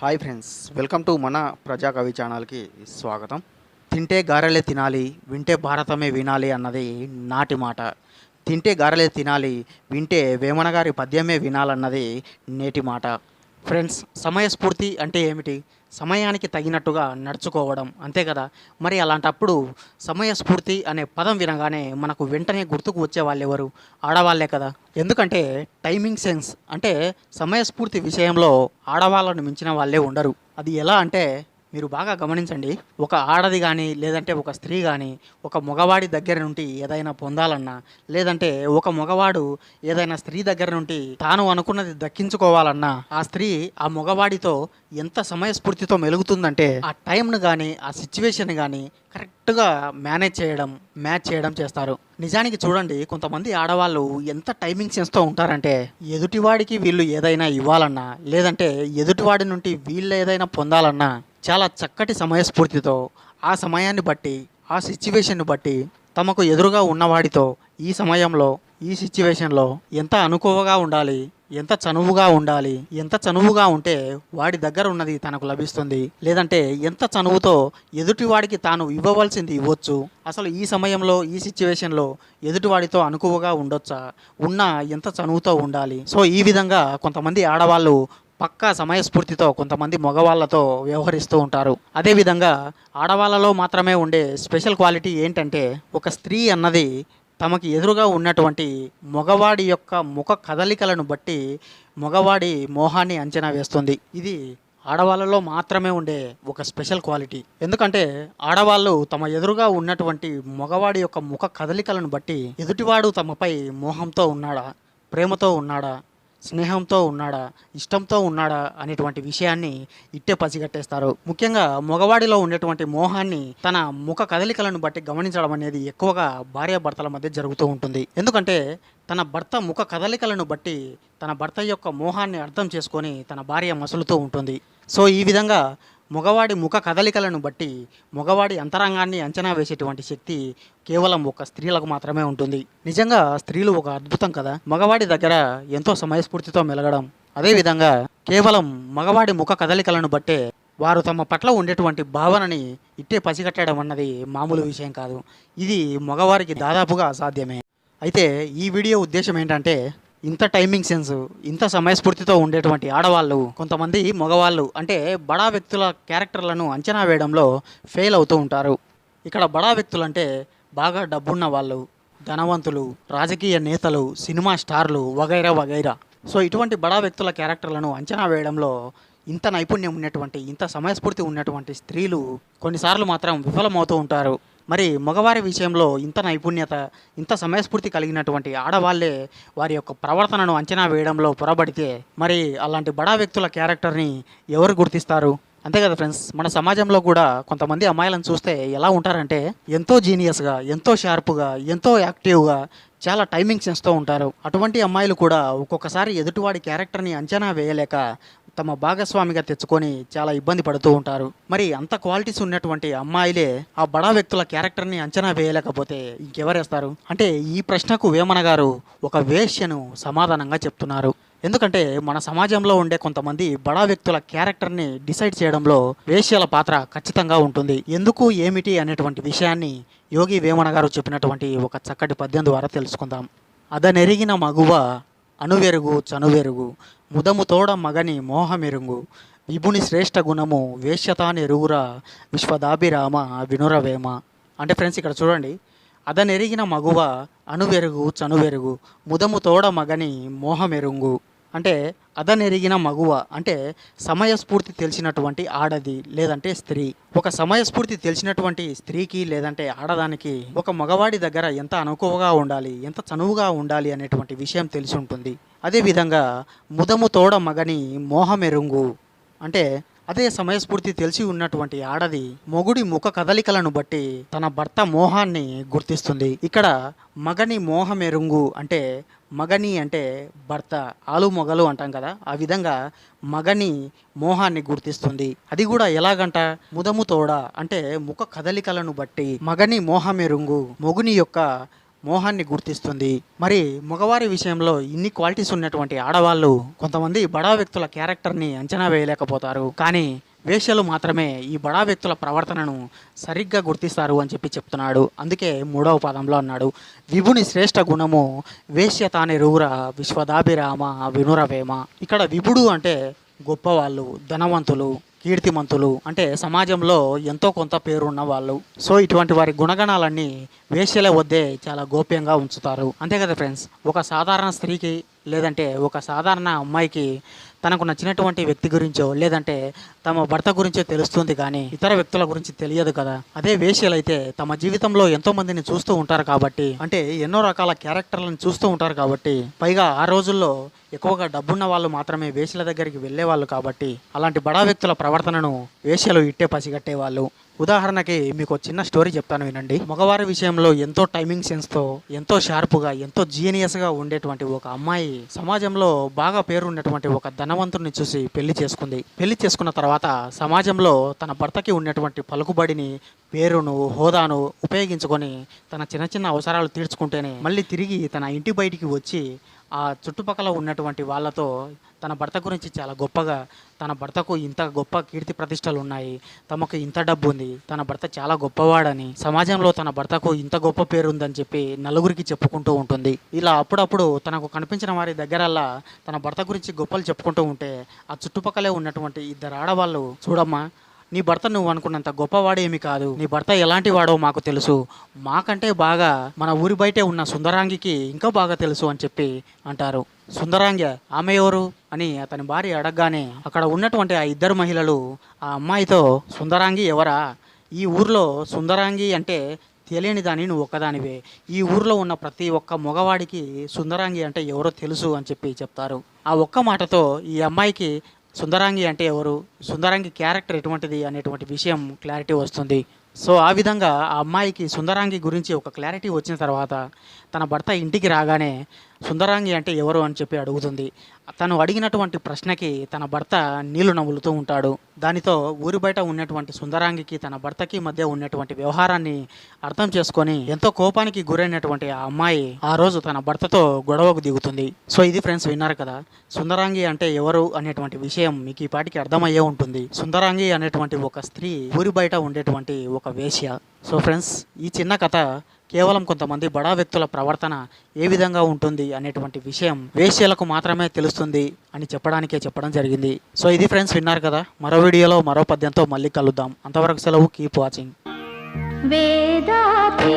Hi friends welcome to మన ప్రజా కవి ఛానల్కి స్వాగతం. తింటే గారెలే తినాలి వింటే భారతమే వినాలి అన్నది నాటి మాట. తింటే గారెలే తినాలి వింటే వేమన గారి పద్యమే వినాలన్నది నేటి మాట. ఫ్రెండ్స్ సమయస్ఫూర్తి అంటే ఏమిటి? సమయానికి తగినట్టుగా నడుచుకోవడం అంతే కదా? మరి అలాంటప్పుడు సమయస్ఫూర్తి అనే పదం వినగానే మనకు వెంటనే గుర్తుకు వచ్చే వాళ్ళు ఎవరు ఆడవాళ్ళే కదా? ఎందుకంటే టైమింగ్ సెన్స్ అంటే సమయస్ఫూర్తి విషయంలో ఆడవాళ్ళను మించిన వాళ్ళే ఉండరు. అది ఎలా అంటే మీరు బాగా గమనించండి. ఒక ఆడది కానీ లేదంటే ఒక స్త్రీ కానీ ఒక మగవాడి దగ్గర నుండి ఏదైనా పొందాలన్నా లేదంటే ఒక మగవాడు ఏదైనా స్త్రీ దగ్గర నుండి తాను అనుకున్నది దక్కించుకోవాలన్నా ఆ స్త్రీ ఆ మగవాడితో ఎంత సమయస్ఫూర్తితో మెలుగుతుందంటే ఆ టైంను కానీ ఆ సిచ్యువేషన్ కానీ కరెక్ట్గా మేనేజ్ చేయడం మ్యాచ్ చేయడం చేస్తారు. నిజానికి చూడండి కొంతమంది ఆడవాళ్ళు ఎంత టైమింగ్ సెన్స్తో ఉంటారంటే ఎదుటివాడికి వీళ్ళు ఏదైనా ఇవ్వాలన్నా లేదంటే ఎదుటివాడి నుండి వీళ్ళు ఏదైనా పొందాలన్నా చాలా చక్కటి సమయస్ఫూర్తితో ఆ సమయాన్ని బట్టి ఆ సిచ్యువేషన్ని బట్టి తమకు ఎదురుగా ఉన్నవాడితో ఈ సమయంలో ఈ సిచ్యువేషన్లో ఎంత అనుకోవగా ఉండాలి ఎంత చనువుగా ఉండాలి ఎంత చనువుగా ఉంటే వాడి దగ్గర ఉన్నది తనకు లభిస్తుంది లేదంటే ఎంత చనువుతో ఎదుటివాడికి తాను ఇవ్వవలసింది ఇవ్వచ్చు. అసలు ఈ సమయంలో ఈ సిచ్యువేషన్లో ఎదుటివాడితో అనుకువగా ఉండొచ్చా? ఉన్నా ఎంత చనువుతో ఉండాలి? సో ఈ విధంగా కొంతమంది ఆడవాళ్ళు పక్కా సమయస్ఫూర్తితో కొంతమంది మగవాళ్ళతో వ్యవహరిస్తూ ఉంటారు. అదేవిధంగా ఆడవాళ్ళలో మాత్రమే ఉండే స్పెషల్ క్వాలిటీ ఏంటంటే ఒక స్త్రీ అన్నది తమకి ఎదురుగా ఉన్నటువంటి మగవాడి యొక్క ముఖ కదలికలను బట్టి మగవాడి మోహాన్ని అంచనా వేస్తుంది. ఇది ఆడవాళ్ళలో మాత్రమే ఉండే ఒక స్పెషల్ క్వాలిటీ. ఎందుకంటే ఆడవాళ్ళు తమ ఎదురుగా ఉన్నటువంటి మగవాడి యొక్క ముఖ కదలికలను బట్టి ఎదుటివాడు తమపై మోహంతో ఉన్నాడా ప్రేమతో ఉన్నాడా స్నేహంతో ఉన్నాడా ఇష్టంతో ఉన్నాడా అనేటువంటి విషయాన్ని ఇట్టే పసిగట్టేస్తారు. ముఖ్యంగా మగవాడిలో ఉండేటువంటి మోహాన్ని తన ముఖ కదలికలను బట్టి గమనించడం అనేది ఎక్కువగా భార్యాభర్తల మధ్య జరుగుతూ ఉంటుంది. ఎందుకంటే తన భర్త ముఖ కదలికలను బట్టి తన భర్త యొక్క మోహాన్ని అర్థం చేసుకొని తన భార్య మసులుతూ ఉంటుంది. సో ఈ విధంగా మగవాడి ముఖ కదలికలను బట్టి మగవాడి అంతరంగాన్ని అంచనా వేసేటువంటి శక్తి కేవలం ఒక స్త్రీలకు మాత్రమే ఉంటుంది. నిజంగా స్త్రీలు ఒక అద్భుతం కదా? మగవాడి దగ్గర ఎంతో సమయస్ఫూర్తితో మెలగడం. అదేవిధంగా కేవలం మగవాడి ముఖ కదలికలను బట్టే వారు తమ పట్ల ఉండేటువంటి భావనని ఇట్టే పసిగట్టడం అన్నది మామూలు విషయం కాదు. ఇది మగవారికి దాదాపుగా అసాధ్యమే. అయితే ఈ వీడియో ఉద్దేశం ఏంటంటే ఇంత టైమింగ్ సెన్స్ ఇంత సమయస్ఫూర్తితో ఉండేటువంటి ఆడవాళ్ళు కొంతమంది మగవాళ్ళు అంటే బడా వ్యక్తుల క్యారెక్టర్లను అంచనా వేయడంలో ఫెయిల్ అవుతూ ఉంటారు. ఇక్కడ బడా వ్యక్తులు అంటే బాగా డబ్బున్న వాళ్ళు ధనవంతులు రాజకీయ నేతలు సినిమా స్టార్లు వగైరా వగైరా. సో ఇటువంటి బడా వ్యక్తుల క్యారెక్టర్లను అంచనా వేయడంలో ఇంత నైపుణ్యం ఉన్నటువంటి ఇంత సమయస్ఫూర్తి ఉన్నటువంటి స్త్రీలు కొన్నిసార్లు మాత్రం విఫలమవుతూ ఉంటారు. మరి మగవారి విషయంలో ఇంత నైపుణ్యత ఇంత సమయస్ఫూర్తి కలిగినటువంటి ఆడవాళ్ళే వారి యొక్క ప్రవర్తనను అంచనా వేయడంలో పొరబడితే మరి అలాంటి బడా వ్యక్తుల క్యారెక్టర్ని ఎవరు గుర్తిస్తారు? అంతే కదా ఫ్రెండ్స్ మన సమాజంలో కూడా కొంతమంది అమ్మాయిలను చూస్తే ఎలా ఉంటారంటే ఎంతో జీనియస్గా ఎంతో షార్ప్గా ఎంతో యాక్టివ్గా చాలా టైమింగ్ సెన్స్తో ఉంటారు. అటువంటి అమ్మాయిలు కూడా ఒక్కొక్కసారి ఎదుటివాడి క్యారెక్టర్ని అంచనా వేయలేక తమ భాగస్వామిగా తెచ్చుకొని చాలా ఇబ్బంది పడుతూ ఉంటారు. మరి అంత క్వాలిటీస్ ఉన్నటువంటి అమ్మాయిలే ఆ బడా వ్యక్తుల క్యారెక్టర్ని అంచనా వేయలేకపోతే ఇంకెవరేస్తారు? అంటే ఈ ప్రశ్నకు వేమన గారు ఒక వేష్యను సమాధానంగా చెప్తున్నారు. ఎందుకంటే మన సమాజంలో ఉండే కొంతమంది బడా వ్యక్తుల క్యారెక్టర్ని డిసైడ్ చేయడంలో వేశ్యల పాత్ర ఖచ్చితంగా ఉంటుంది. ఎందుకు ఏమిటి అనేటువంటి విషయాన్ని యోగి వేమన గారు చెప్పినటువంటి ఒక చక్కటి పద్యం ద్వారా తెలుసుకుందాం. అదనెరిగిన మగువ అణువెరుగు చనువెరుగు ముదముతోడ మగని మోహమెరుంగు. విభుని శ్రేష్ఠ గుణము వేష్యతానెరుగురా విశ్వదాభిరామ వినురవేమ. అంటే ఫ్రెండ్స్ ఇక్కడ చూడండి. అదనెరిగిన మగువ అనువెరుగు చనువెరుగు ముదము తోడ మగని మోహమెరుంగు. అంటే అదనెరిగిన మగువ. అంటే సమయస్ఫూర్తి తెలిసినటువంటి ఆడది లేదంటే స్త్రీ. ఒక సమయస్ఫూర్తి తెలిసినటువంటి స్త్రీకి లేదంటే ఆడదానికి ఒక మగవాడి దగ్గర ఎంత అనుకువగా ఉండాలి ఎంత చనువుగా ఉండాలి అనేటువంటి విషయం తెలిసి ఉంటుంది. అదేవిధంగా ముదము తోడ మగని మోహమెరుంగు. అంటే అదే సమయస్ఫూర్తి తెలిసి ఉన్నటువంటి ఆడది మొగుడి ముఖ కదలికలను బట్టి తన భర్త మోహాన్ని గుర్తిస్తుంది. ఇక్కడ మగని మోహమెరుంగు అంటే మగని అంటే భర్త ఆలు మొగలు అంటాం కదా ఆ విధంగా మగని మోహాన్ని గుర్తిస్తుంది. అది కూడా ఎలాగంట? ముదము తోడ అంటే ముఖ కదలికలను బట్టి మగని మోహమెరుంగు మొగుని యొక్క మోహాన్ని గుర్తిస్తుంది. మరి మగవారి విషయంలో ఇన్ని క్వాలిటీస్ ఉన్నటువంటి ఆడవాళ్ళు కొంతమంది బడా వ్యక్తుల క్యారెక్టర్ని అంచనా వేయలేకపోతారు. కానీ వేశ్యలు మాత్రమే ఈ బడా వ్యక్తుల ప్రవర్తనను సరిగ్గా గుర్తిస్తారు అని చెప్పి చెప్తున్నాడు. అందుకే మూడవ పదంలో అన్నాడు. విభుని శ్రేష్ఠ గుణము వేశ్య రూర విశ్వదాభిరామ వినురవేమ. ఇక్కడ విభుడు అంటే గొప్పవాళ్ళు ధనవంతులు కీర్తిమంతులు అంటే సమాజంలో ఎంతో కొంత పేరున్న వాళ్ళు. సో ఇటువంటి వారి గుణగణాలన్నీ వేశ్యల వద్దే చాలా గోప్యంగా ఉంచుతారు. అంతే కదా ఫ్రెండ్స్? ఒక సాధారణ స్త్రీకి లేదంటే ఒక సాధారణ అమ్మాయికి తనకు నచ్చినటువంటి వ్యక్తి గురించో లేదంటే తమ భర్త గురించో తెలుస్తుంది కానీ ఇతర వ్యక్తుల గురించి తెలియదు కదా. అదే వేశ్యలైతే తమ జీవితంలో ఎంతో మందిని చూస్తూ ఉంటారు కాబట్టి అంటే ఎన్నో రకాల క్యారెక్టర్లను చూస్తూ ఉంటారు కాబట్టి పైగా ఆ రోజుల్లో ఎక్కువగా డబ్బున్న వాళ్ళు మాత్రమే వేషల దగ్గరికి వెళ్ళేవాళ్ళు కాబట్టి అలాంటి బడా వ్యక్తుల ప్రవర్తనను వేశ్యలు ఇట్టే పసిగట్టేవాళ్ళు. ఉదాహరణకి మీకు ఒక చిన్న స్టోరీ చెప్తాను వినండి. మగవారి విషయంలో ఎంతో టైమింగ్ సెన్స్తో ఎంతో షార్ప్గా ఎంతో జీనియస్గా ఉండేటువంటి ఒక అమ్మాయి సమాజంలో బాగా పేరున్నటువంటి ఒక ధనవంతుడిని చూసి పెళ్ళి చేసుకుంది. పెళ్ళి చేసుకున్న తర్వాత సమాజంలో తన భర్తకి ఉన్నటువంటి పలుకుబడిని పేరును హోదాను ఉపయోగించుకొని తన చిన్న చిన్న అవసరాలు తీర్చుకుంటేనే మళ్ళీ తిరిగి తన ఇంటి బయటికి వచ్చి ఆ చుట్టుపక్కల ఉన్నటువంటి వాళ్ళతో తన భర్త గురించి చాలా గొప్పగా తన భర్తకు ఇంత గొప్ప కీర్తి ప్రతిష్టలు ఉన్నాయి తమకు ఇంత డబ్బు ఉంది తన భర్త చాలా గొప్పవాడని సమాజంలో తన భర్తకు ఇంత గొప్ప పేరు ఉందని చెప్పి నలుగురికి చెప్పుకుంటూ ఉంటుంది. ఇలా అప్పుడప్పుడు తనకు కనిపించిన వారి దగ్గరల్లా తన భర్త గురించి గొప్పలు చెప్పుకుంటూ ఉంటే ఆ చుట్టుపక్కలే ఉన్నటువంటి ఇద్దరు ఆడవాళ్ళు చూడమ్మా నీ భర్త నువ్వు అనుకున్నంత గొప్పవాడేమి కాదు. నీ భర్త ఎలాంటి వాడో మాకు తెలుసు. మాకంటే బాగా మన ఊరి బయటే ఉన్న సుందరాంగికి ఇంకా బాగా తెలుసు అని చెప్పి అంటారు. సుందరాంగ ఆమె ఎవరు? అని అతని భార్య అడగగానే అక్కడ ఉన్నటువంటి ఆ ఇద్దరు మహిళలు ఆ అమ్మాయితో సుందరాంగి ఎవరా? ఈ ఊర్లో సుందరాంగి అంటే తెలియని దాని నువ్వు ఒక్కదానివే. ఈ ఊర్లో ఉన్న ప్రతి ఒక్క మగవాడికి సుందరాంగి అంటే ఎవరో తెలుసు అని చెప్పి చెప్తారు. ఆ ఒక్క మాటతో ఈ అమ్మాయికి సుందరాంగి అంటే ఎవరు? సుందరాంగి క్యారెక్టర్ ఎటువంటిది అనేటువంటి విషయం క్లారిటీ వస్తుంది. సో ఆ విధంగా ఆ అమ్మాయికి సుందరాంగి గురించి ఒక క్లారిటీ వచ్చిన తర్వాత తన భర్త ఇంటికి రాగానే సుందరాంగి అంటే ఎవరు అని చెప్పి అడుగుతుంది. తను అడిగినటువంటి ప్రశ్నకి తన భర్త నీళ్ళు నవ్వులుతూ ఉంటాడు. దానితో ఊరి బయట ఉన్నటువంటి సుందరాంగికి తన భర్తకి మధ్య ఉన్నటువంటి వ్యవహారాన్ని అర్థం చేసుకొని ఎంతో కోపానికి గురైనటువంటి ఆ అమ్మాయి ఆ రోజు తన భర్తతో గొడవకు దిగుతుంది. సో ఇది ఫ్రెండ్స్ విన్నారు కదా సుందరాంగి అంటే ఎవరు అనేటువంటి విషయం మీకు ఈ పాటికి అర్థమయ్యే ఉంటుంది. సుందరాంగి అనేటువంటి ఒక స్త్రీ ఊరి బయట ఉండేటువంటి ఒక వేశ్య. సో ఫ్రెండ్స్ ఈ చిన్న కథ కేవలం కొంతమంది బడా వ్యక్తుల ప్రవర్తన ఏ విధంగా ఉంటుంది అనేటువంటి విషయం వేశ్యలకు మాత్రమే తెలుస్తుంది అని చెప్పడానికే చెప్పడం జరిగింది. సో ఇది ఫ్రెండ్స్ విన్నారు కదా మరో వీడియోలో మరో పద్యంతో మళ్ళీ కలుద్దాం. అంతవరకు సెలవు కీప్ వాచింగ్ వేదాతీతుడు